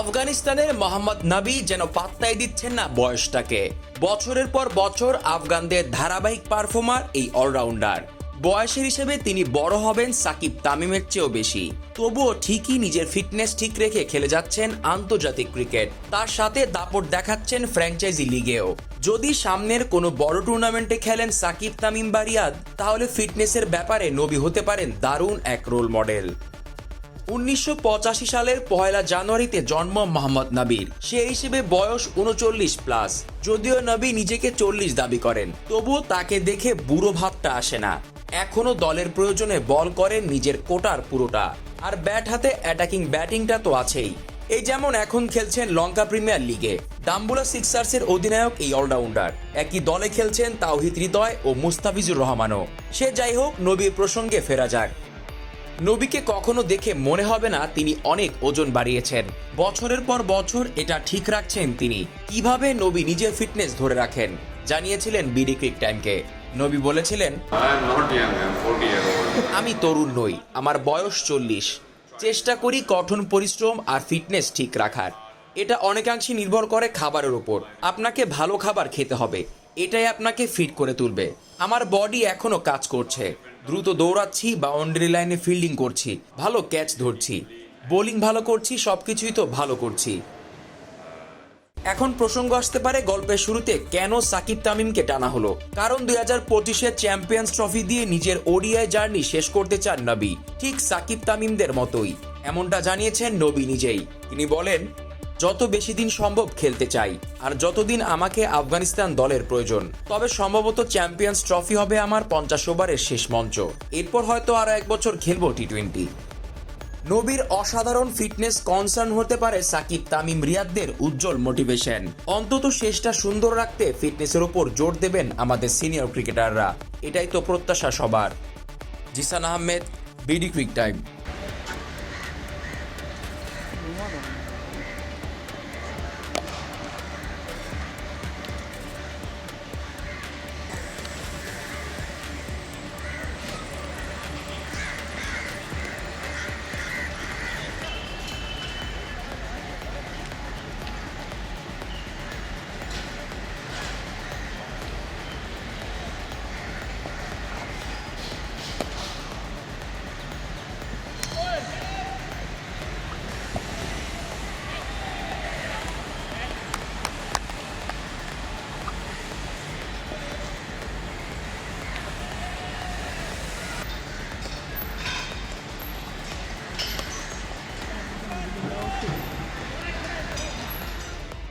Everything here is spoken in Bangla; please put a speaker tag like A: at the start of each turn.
A: আফগানিস্তানের মোহাম্মদ নবী যেন পাত্তাই দিচ্ছেন না বয়সটাকে। বছরের পর বছর আফগানদের ধারাবাহিক পারফর্মার এই অলরাউন্ডার। বয়সের হিসেবে তিনি বড় হবেন সাকিব তামিমের চেয়েও বেশি। তবুও ঠিকই নিজের ফিটনেস ঠিক রেখে খেলে যাচ্ছেন আন্তর্জাতিক ক্রিকেট। তার সাথে দাপট দেখাচ্ছেন ফ্র্যাঞ্চাইজি লিগেও। যদি সামনের কোনো বড় টুর্নামেন্টে খেলেন সাকিব তামিম বা রিয়াদ তাহলে ফিটনেসের ব্যাপারে নবী হতে পারেন দারুণ এক রোল মডেল। উনিশশো পঁচাশি সালের পয়লা জানুয়ারিতে জন্ম মোহাম্মদ নবীর। সে হিসেবে বয়স উনচল্লিশ প্লাস। যদিও নবী নিজেকে চল্লিশ দাবি করেন, তবুও তাকে দেখে বুড়ো ভাবটা আসে না। এখনও দলের প্রয়োজনে বল করেন নিজের কোটার পুরোটা। আর ব্যাট হাতে অ্যাটাকিং ব্যাটিংটা তো আছেই। এই যেমন এখন খেলছেন লঙ্কা প্রিমিয়ার লিগে। ডাম্বুলা সিক্সার্সের অধিনায়ক এই অলরাউন্ডার একই দলে খেলছেন তাওহিদ হৃদয় ও মুস্তাফিজুর রহমানও। সে যাই হোক, নবীর প্রসঙ্গে ফেরা যাক। নবীকে কখনো দেখে মনে হবে না তিনি অনেক ওজন বাড়িয়েছেন। বছরের পর বছর এটা ঠিক রাখছেন তিনি। কীভাবে নবী নিজের ফিটনেস ধরে রাখেন? জানিয়েছিলেন বিডি ক্রিক টাইমকে। নবী বলেছিলেন
B: I'm not young, I'm 40 year old.
A: আমি তরুণ নই আমার বয়স চল্লিশ। চেষ্টা করি কঠোর পরিশ্রম আর ফিটনেস ঠিক রাখার। এটা অনেকাংশে নির্ভর করে খাবারের উপর। আপনাকে ভালো খাবার খেতে হবে। এটাই আপনাকে ফিট করে তুলবে। আমার বডি এখনও কাজ করছে। দ্রুত দৌড়াচ্ছি বাউন্ডারি লাইনে ফিল্ডিং করছি, ভালো ক্যাচ ধরছি। বোলিং ভালো করছি সব কিছুই তো ভালো করছি। এখন প্রসঙ্গ আসতে পারে গল্পের শুরুতে কেন সাকিব তামিমকে টানা হলো। কারণ দুই হাজার পঁচিশে চ্যাম্পিয়ন্স ট্রফি দিয়ে নিজের ওডিআই জার্নি শেষ করতে চান নবী, ঠিক সাকিব তামিমদের মতোই। এমনটা জানিয়েছেন নবী নিজেই। তিনি বলেন যত বেশি দিন সম্ভব খেলতে চাই, আর যতদিন আমাকে আফগানিস্তান দলের প্রয়োজন। তবে সম্ভবত চ্যাম্পিয়ন্স ট্রফি হবে আমার পঞ্চাশ ওভারের শেষ মঞ্চ। এরপর হয়তো আরও এক বছর খেলব টি টোয়েন্টি নবীর অসাধারণ ফিটনেস কনসার্ন হতে পারে সাকিব তামিম রিয়াদদের উজ্জ্বল মোটিভেশন। অন্তত শেষটা সুন্দর রাখতে ফিটনেসের উপর জোর দেবেন আমাদের সিনিয়র ক্রিকেটাররা। এটাই তো প্রত্যাশা সবার। Zisan Ahmed, BD cric time.